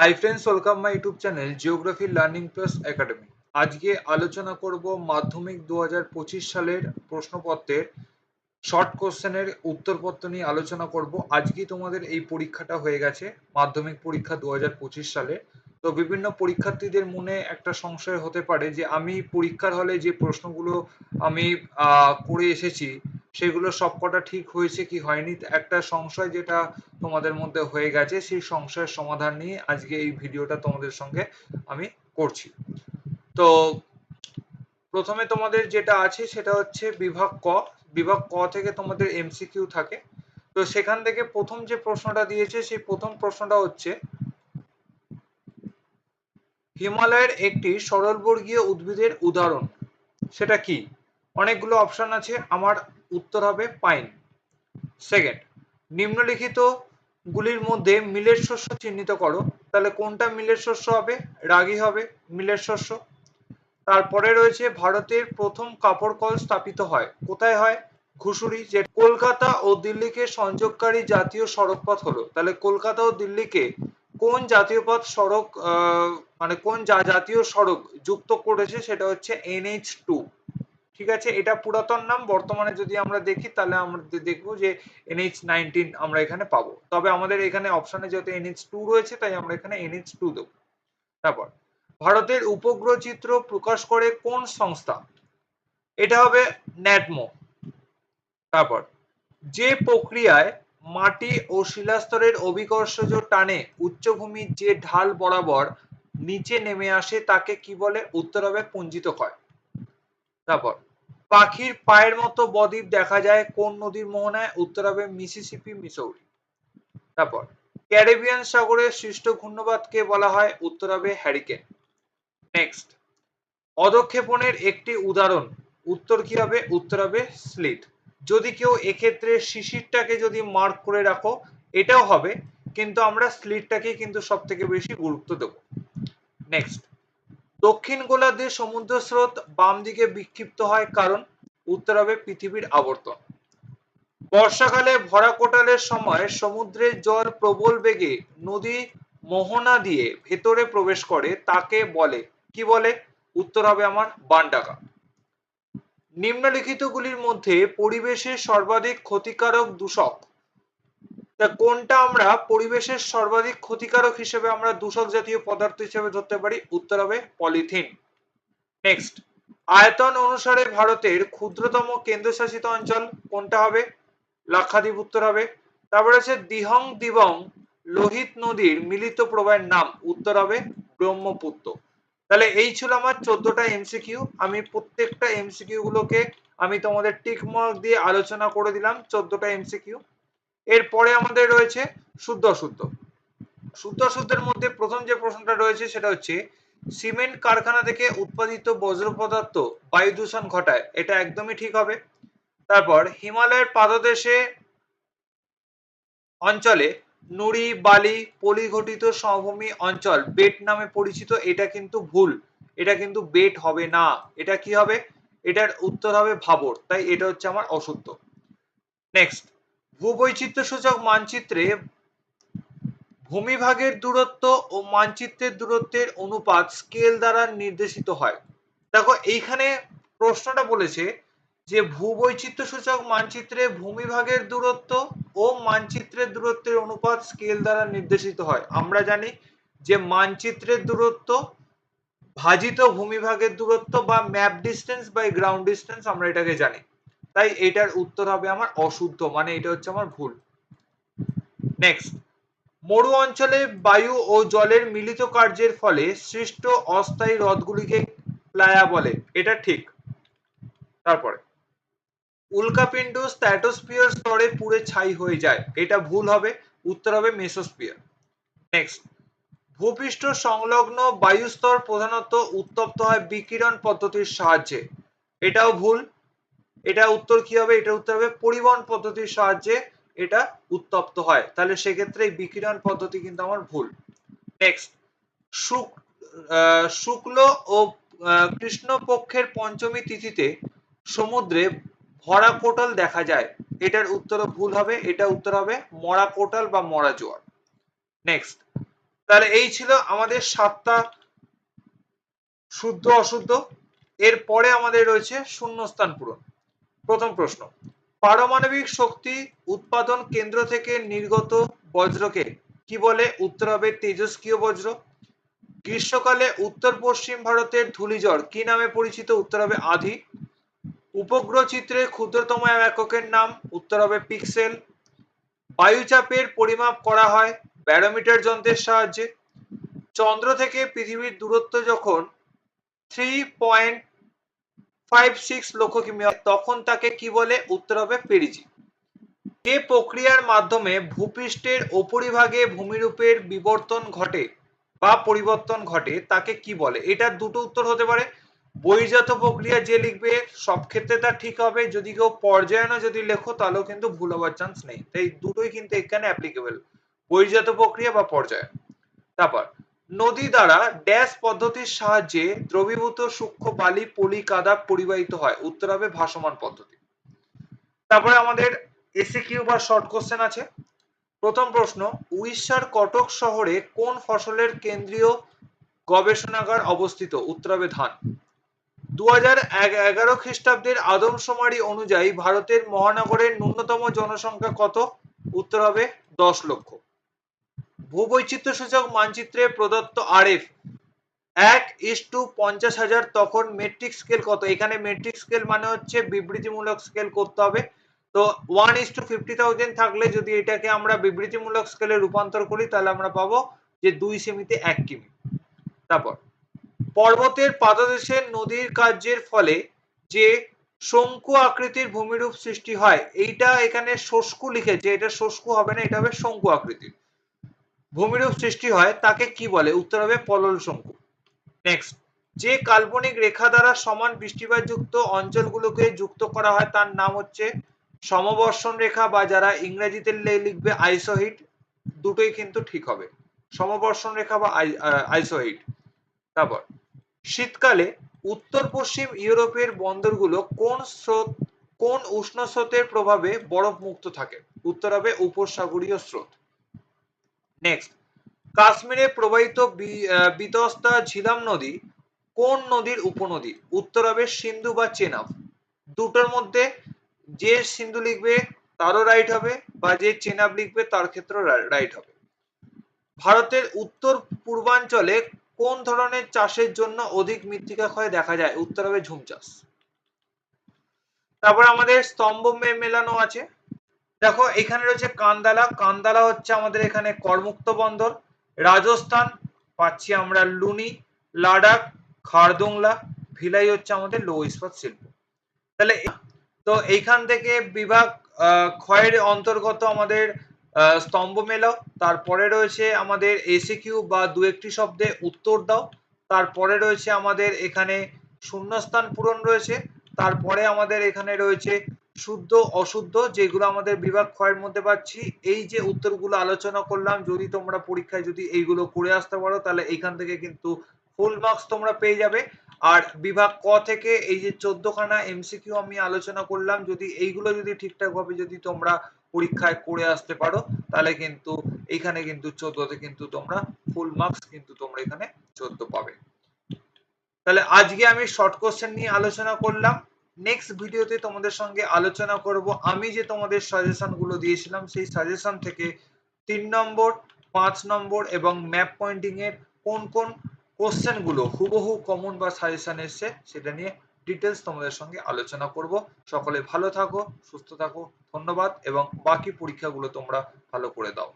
Hi friends welcome my YouTube channel geography learning plus academy আজকে আলোচনা করব মাধ্যমিক দুহাজার পঁচিশ সালের প্রশ্নপত্রের শর্ট কোশ্চেনের উত্তরপত্র নিয়ে আলোচনা করব। আজকেই তোমাদের এই পরীক্ষাটা হয়ে গেছে, মাধ্যমিক পরীক্ষা দু হাজার পঁচিশ সালে। তো বিভিন্ন পরীক্ষার্থীদের মনে একটা সংশয় হতে পারে যে, আমি পরীক্ষার হলে যে প্রশ্নগুলো আমি করে এসেছি সেগুলো সবকটা ঠিক হয়েছে কি হয়নি? একটা সংশয় যেটা তোমাদের মধ্যে হয়ে গেছে, সেই সংশয়ের সমাধান নিয়ে আজকে এই ভিডিওটা তোমাদের সঙ্গে আমি করছি। তো প্রথমে তোমাদের যেটা আছে সেটা হচ্ছে বিভাগ ক। বিভাগ ক থেকে তোমাদের এমসিকিউ থাকে। তো সেখান থেকে প্রথম যে প্রশ্নটা দিয়েছে, সেই প্রথম প্রশ্নটা হচ্ছে, হিমালয়ের একটি সরলবর্গীয় উদ্ভিদের উদাহরণ, সেটা কি? অনেকগুলো অপশন আছে, আমার উত্তর হবে পাইন। সেকেন্ড নিম্নলিখিত গুলির মধ্যে মিলের শস্য চিহ্নিত করো। তাহলে কোনটা মিলের শস্য হবে? রাগি হবে, মিলের শস্য। তারপরে রয়েছে ভারতের প্রথম কাপড় কল স্থাপিত হয়। কোথায় হয়? ঘুষুরি, যে কলকাতা ও দিল্লিকে সংযোগকারী জাতীয় সড়কপথ হলো। তাহলে কলকাতা ও দিল্লিকে কোন জাতীয় পথ সড়ক মানে কোন জাতীয় সড়ক যুক্ত করেছে? সেটা হচ্ছে এনএইচ টু ঠিক আছে? এটা পুরাতন নাম, বর্তমানে যদি আমরা দেখি, তাহলে আমরা দেখব যে এনএইচ নাইনটিন আমরা এখানে পাবো। তবে আমাদের এখানে অপশনে যেহেতু এনএইচ টু রয়েছে, তাই আমরা এখানে এনএইচ টু দেবো। তারপর, ভারতের উপগ্রহ চিত্র প্রকাশ করে কোন সংস্থা? এটা হবে ন্যাটমো। তারপর, যে প্রক্রিয়ায় মাটি ও শিলাস্তরের অভিকর্ষজ টানে উচ্চভূমির যে ঢাল বরাবর নিচে নেমে আসে, তাকে কি বলে? উত্তর হবে পুঞ্জিত ক্ষয়। তারপর পাখির পায়ের মতো বদ্বীপ দেখা যায় কোন নদীর মোহনায়? উত্তর হবে মিসিসিপি, মিসৌরি। তারপর, ক্যারিবিয়ান সাগরের সৃষ্ট ঘূর্ণবাদকে বলা হয়, উত্তর হবে হ্যারিকেন। নেক্সট, অধক্ষেপণের একটি উদাহরণ। উত্তর কি হবে? উত্তর হবে স্লিট। যদি কেউ এক্ষেত্রে শিশিরটাকে যদি মার্ক করে রাখো, এটাও হবে, কিন্তু আমরা স্লিটটাকে কিন্তু সব থেকে বেশি গুরুত্ব দেব। নেক্সট দক্ষিণ গোলার্ধে সমুদ্র স্রোত বাম দিকে বিক্ষিপ্ত হয় কারণ উত্তর হবে পৃথিবীর আবর্তন। বর্ষাকালে ভরা কোটালের সময় সমুদ্রের জল প্রবল বেগে নদী মোহনা দিয়ে ভেতরে প্রবেশ করে, তাকে বলে, কি বলে? উত্তর হবে আমার বানডাকা। নিম্নলিখিতগুলির মধ্যে পরিবেশের সর্বাধিক ক্ষতিকারক দূষক তা কোনটা আমরা পরিবেশের সর্বাধিক ক্ষতিকারক হিসেবে আমরা দূষক জাতীয় পদার্থ হিসেবে ধরতে পারি? উত্তর হবে পলিথিন। নেক্সট আয়তন অনুসারে ভারতের ক্ষুদ্রতম কেন্দ্রশাসিত অঞ্চল কোনটা হবে? লাক্ষাদ্বীপ উত্তর হবে। তারপরে আছে দিহং দিবং লোহিত নদীর মিলিত প্রবাহের নাম। উত্তর হবে ব্রহ্মপুত্র। তাহলে এই ছিল আমার চোদ্দটা এমসিকিউ আমি প্রত্যেকটা এমসিকিউ গুলোকে আমি তোমাদের টিক মার্ক দিয়ে আলোচনা করে দিলাম, চোদ্দটা এমসিকিউ এরপরে আমাদের রয়েছে শুদ্ধ অশুদ্ধ। শুদ্ধ অশুদ্ধের মধ্যে প্রথম যে প্রশ্নটা রয়েছে সেটা হচ্ছে, সিমেন্ট কারখানা থেকে উৎপাদিত বজ্র পদার্থ বায়ু দূষণ ঘটায়, এটা একদমই ঠিক হবে। তারপর হিমালয়ের পাদদেশে অঞ্চলে নুড়ি, বালি, পলিঘটিত সমভূমি অঞ্চল, বেট নামে পরিচিত, এটা কিন্তু ভুল। এটা কিন্তু বেট হবে না। এটা কি হবে? এটার উত্তর হবে ভাবর। তাই এটা হচ্ছে আমার অশুদ্ধ। নেক্সট ভূবৈচিত্র্য সূচক মানচিত্রে ভূমিভাগের দূরত্ব ও মানচিত্রের দূরত্বের অনুপাত স্কেল দ্বারা নির্দেশিত হয়। দেখো, এইখানে প্রশ্নটা বলেছে যে ভূবৈচিত্র্য সূচক মানচিত্রে ভূমিভাগের দূরত্ব ও মানচিত্রের দূরত্বের অনুপাত স্কেল দ্বারা নির্দেশিত হয়। আমরা জানি যে মানচিত্রের দূরত্ব ভাজিত ভূমিভাগের দূরত্ব বা map distance by ground distance আমরা এটাকে জানি। তাই এটার উত্তর হবে আমার অশুদ্ধ মানে এটা হচ্ছে আমার ভুল। নেক্সট মরু অঞ্চলে বায়ু ও জলের মিলিত কার্যের ফলে সৃষ্ট অস্থায়ী হ্রদগুলিকে প্লায়া বলে। এটা ঠিক। তারপরে, উল্কাপিণ্ড স্ট্র্যাটোস্ফিয়ার স্তরে পুড়ে ছাই হয়ে যায়। এটা ভুল হবে, উত্তর হবে মেসোস্ফিয়ার। নেক্সট ভূপৃষ্ঠ সংলগ্ন বায়ুস্তর প্রধানত উত্তপ্ত হয় বিকিরণ পদ্ধতির সাহায্যে। এটাও ভুল এটা উত্তর কি হবে? এটা উত্তর হবে পরিবহন পদ্ধতির সাহায্যে এটা উত্তপ্ত হয়। তাহলে সেক্ষেত্রে এই বিকিরণ পদ্ধতি কিন্তু আমার ভুল। নেক্সট শুক্ল ও কৃষ্ণপক্ষের পঞ্চমী তিথিতে সমুদ্রে ভরা কোটাল দেখা যায়। এটার উত্তর ভুল হবে। এটা উত্তর হবে মরা কোটাল বা মরা জোয়ার। নেক্সট তাহলে এই ছিল আমাদের সাতটা শুদ্ধ অশুদ্ধ। এরপরে আমাদের রয়েছে শূন্যস্থান পূরণ। প্রথম প্রশ্ন, পারমাণবিক শক্তি উৎপাদন কেন্দ্র থেকে নির্গত বজ্রকে কি বলে উত্তর হবে তেজস্ক্রিয় বজ্র? গ্রীষ্মকালে উত্তর পশ্চিম ভারতের ধূলিঝড় কি নামে পরিচিত? উত্তর হবে আধি। উপগ্রহ চিত্রে ক্ষুদ্রতম এককের নাম, উত্তর হবে পিক্সেল। বায়ুচাপের পরিমাপ করা হয় ব্যারোমিটার যন্ত্রের সাহায্যে। চন্দ্র থেকে পৃথিবীর দূরত্ব যখন থ্রি পয়েন্ট ফাইভ সিক্স লক্ষ কিমি তখন তাকে কি বলে? উত্তর হবে পেরিজি যে প্রক্রিয়ার মাধ্যমে ভূপৃষ্ঠের উপরিভাগে ভূমিরূপের বিবর্তন ঘটে বা পরিবর্তন ঘটে, তাকে কি বলে? এটা দুটো উত্তর হতে পারে। বহির্জাত প্রক্রিয়া যে লিখবে, সব ক্ষেত্রে তা ঠিক হবে। যদি কেউ পর্যায়নও যদি লেখো, তাহলেও কিন্তু ভুল হওয়ার চান্স নেই। তাই দুটোই কিন্তু এখানে অ্যাপ্লিকেবল বহির্জাত প্রক্রিয়া বা পর্যায়ন তারপর নদী দ্বারা ড্যাশ পদ্ধতির সাহায্যে দ্রবীভূত সূক্ষ্ম বালি পলি কাদা পরিবাহিত হয়। উত্তর হবে ভাসমান পদ্ধতি। তারপরে আমাদের এসে কিউ বা শর্ট কোশ্চেন আছে। প্রথম প্রশ্ন, উড়িষ্যার কটক শহরে কোন ফসলের কেন্দ্রীয় গবেষণাগার অবস্থিত? উত্তর হবে ধান। দু এগারো খ্রিস্টাব্দের আদমশুমারি অনুযায়ী ভারতের মহানগরের ন্যূনতম জনসংখ্যা কত? উত্তর হবে দশ লক্ষ। ভূবৈচিত্র্য সূচক মানচিত্রে প্রদত্ত আরএফ এক ইস টু পঞ্চাশ হাজার, তখন মেট্রিক স্কেল কত? এখানে মেট্রিক স্কেল মানে হচ্ছে বিবৃতিমূলক স্কেল করতে হবে। তো one is to fifty thousand থাকলে যদি এটাকে আমরা বিবৃতিমূলক স্কেলে রূপান্তর করি, তাহলে আমরা পাবো যে দুই সেমিতে এক কিমি। তারপর, পর্বতের পাদদেশে নদীর কার্যের ফলে যে শঙ্কু আকৃতির ভূমিরূপ সৃষ্টি হয়, এইটা এখানে শস্কু লিখেছে, এটা শস্কু হবে না, এটা হবে শঙ্কু আকৃতির। ভূমিরূপ সৃষ্টি হয় তাকে কি বলে? উত্তর হবে পলল শঙ্কু। নেক্সট যে কাল্পনিক রেখা দ্বারা সমান বৃষ্টিপাত যুক্ত অঞ্চলগুলোকে যুক্ত করা হয়, তার নাম হচ্ছে সমবর্ষণ রেখা বা যারা ইংরেজিতে লিখবে আইসোহিট, দুটোই কিন্তু ঠিক হবে। সমবর্ষণ রেখা বা আইসোহিট। তারপর, শীতকালে উত্তর পশ্চিম ইউরোপের বন্দরগুলো কোন স্রোত, কোন উষ্ণ স্রোতের প্রভাবে বরফ মুক্ত থাকে? উত্তর হবে উপসাগরীয় স্রোত। নেক্সট কাশ্মীরে প্রবাহিত বিতস্তা ঝিলাম নদী কোন নদীর উপনদী? উত্তর হবে সিন্ধু বা চেনাব। দুটোর মধ্যে যে সিন্ধু লিখবে, তারও রাইট হবে বা যে চেনাব লিখবে, তার ক্ষেত্রেও রাইট হবে। ভারতের উত্তর পূর্বাঞ্চলে কোন ধরনের চাষের জন্য অধিক মৃত্তিকা ক্ষয় দেখা যায়? উত্তর হবে ঝুম চাষ। তারপর আমাদের স্তম্ভ মেলানো আছে। দেখো, এখানে রয়েছে কান্দালা। কান্দালা হচ্ছে আমাদের এখানে করমুক্ত বন্দর। রাজস্থান, পাচ্ছি আমরা লুনি লাদাখ খারদোংলা, ভিলাই হচ্ছে আমাদের লৌহ ইস্পাত শিল্প। তাহলে তো এইখান থেকে বিভাগ ক্ষয়ের অন্তর্গত আমাদের স্তম্ভ মেলাও। তারপরে রয়েছে আমাদের এসিকিউ বা দু একটি শব্দে উত্তর দাও। তারপরে রয়েছে আমাদের এখানে শূন্যস্থান পূরণ রয়েছে। তারপরে আমাদের এখানে রয়েছে শুদ্ধ, অশুদ্ধ, যেগুলো আমাদের বিভাগ ক্ষয়ের মধ্যে পাচ্ছি, এই যে উত্তরগুলো আলোচনা করলাম, যদি তোমরা পরীক্ষায় যদি এইগুলো করে আসতে পারো, তাহলে এইখান থেকে কিন্তু ফুল মার্কস তোমরা পেয়ে যাবে। আর বিভাগ ক থেকে এই যে চোদ্দখানা এমসিকিউ আমি আলোচনা করলাম, যদি এইগুলো যদি ঠিকঠাক ভাবে যদি তোমরা পরীক্ষায় করে আসতে পারো, তাহলে কিন্তু এখানে কিন্তু চোদ্দতে কিন্তু তোমরা ফুল মার্কস কিন্তু তোমরা এখানে চোদ্দ পাবে। তাহলে আজকে আমি শর্ট কোশ্চেন নিয়ে আলোচনা করলাম। নেক্সট ভিডিওতে তোমাদের সঙ্গে আলোচনা করব। আমি যে তোমাদের সাজেশনগুলো দিয়েছিলাম, সেই সাজেশন থেকে তিন নম্বর, পাঁচ নম্বর এবং ম্যাপ পয়েন্টিং এর কোন কোন কোশ্চেনগুলো হুবহু কমন বা সাজেশন এসছে, সেটা নিয়ে ডিটেলস তোমাদের সঙ্গে আলোচনা করব। সকলে ভালো থাকো, সুস্থ থাকো, ধন্যবাদ এবং বাকি পরীক্ষাগুলো তোমরা ভালো করে দাও।